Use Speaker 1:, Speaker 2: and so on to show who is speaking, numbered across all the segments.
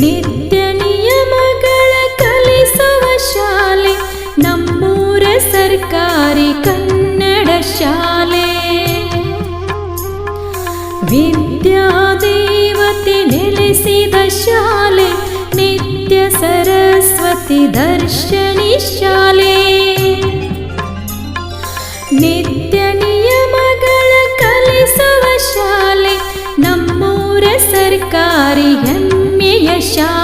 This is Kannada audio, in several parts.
Speaker 1: ನಿತ್ಯ ನಿಯಮಗಳ ಕಲಿಸುವ ಶಾಲೆ, ನಮ್ಮೂರ ಸರ್ಕಾರಿ ಕನ್ನಡ ಶಾಲೆ. ವಿದ್ಯಾದೇವತೆ ನೆಲೆಸಿದ ಶಾಲೆ, ನಿತ್ಯ ಸರಸ್ವತಿ ದರ್ಶನಿ ಶಾಲೆ. ನಿತ್ಯ ನಿಯಮಗಳ ಕಲಿಸುವ ಶಾಲೆ, ನಮ್ಮೂರ ಸರ್ಕಾರಿ ಹೆಮ್ಮೆಯ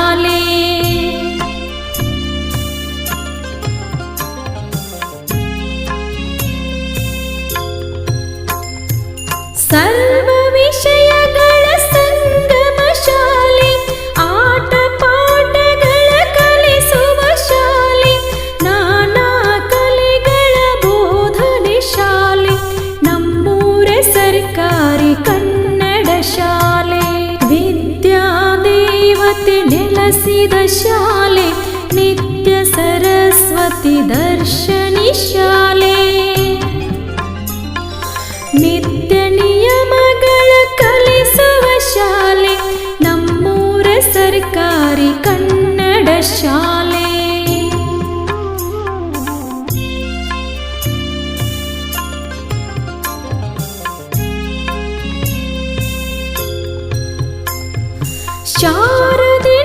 Speaker 1: ನೆಲೆಸಿದ ಶಾಲೆ, ನಿತ್ಯ ಸರಸ್ವತಿ ದರ್ಶನಿ ಶಾಲೆ. ನಿತ್ಯ ನಿಯಮಗಳ ಕಲಿಸುವ ಶಾಲೆ, ನಮ್ಮೂರ ಸರ್ಕಾರಿ ಕನ್ನಡ ಶಾಲೆ. ಶಾರದೆ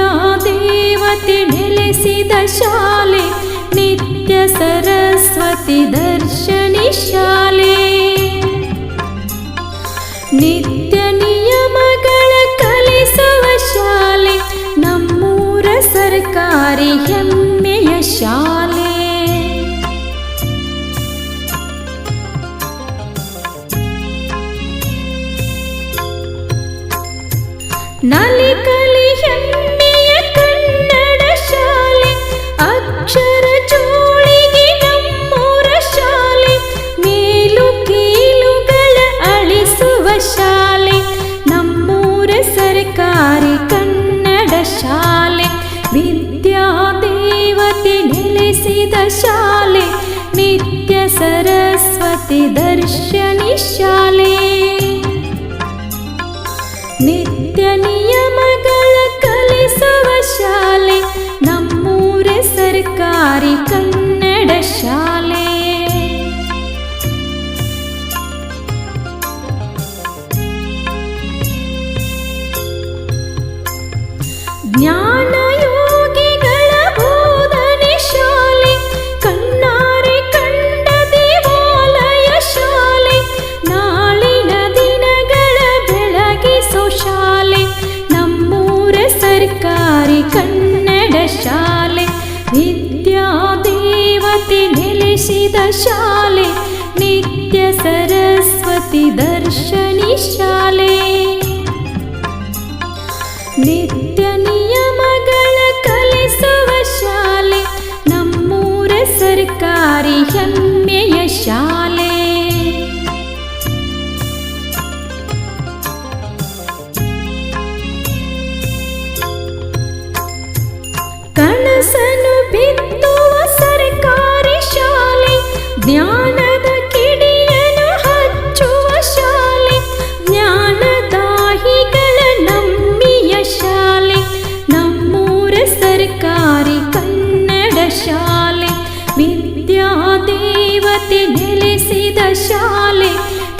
Speaker 1: ವಿದ್ಯಾದೇವತೆ ನೆಲೆಸಿದ ಶಾಲೆ, ನಿತ್ಯ ಸರಸ್ವತಿ ದರ್ಶನಿ ಶಾಲೆ. ನಿತ್ಯ ನಿಯಮಗಳ ಕಲಿಸುವ ಶಾಲೆ, ನಮ್ಮೂರ ಸರ್ಕಾರಿ ಹೆಮ್ಮೆಯ ಶಾಲೆ. ನಲಿಕಲಿ ಹೆಮ್ಮೆಯ ನಿತ್ಯ ಸರಸ್ವತಿ ದರ್ಶನಿ ಶಾಲೆ ನಿತ್ಯ ನಿಯಮಗಳ ಕಲಿಸುವ ಶಾಲೆ ನಮ್ಮೂರ ಸರ್ಕಾರಿ ಕನ್ನಡ ಶಾಲೆ शाले नित्य सरस्वती दर्शनि शाले। नित्य कलिसव शाले नम्मूर सर्कारि शाले। ಜ್ಞಾನದ ಕಿಡಿಯನ ಹಚ್ಚುವ ಶಾಲೆ ಜ್ಞಾನದಾಹಿಗಳ ನಮ್ಮಿಯ ಶಾಲೆ ನಮ್ಮೂರ ಸರ್ಕಾರಿ ಕನ್ನಡ ಶಾಲೆ विद्या देवते रेलस शाले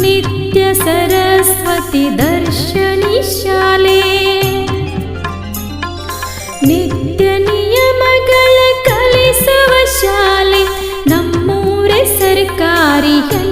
Speaker 1: नित्य सरस्वती दर्शनि शाले नित्यनि അരികൽ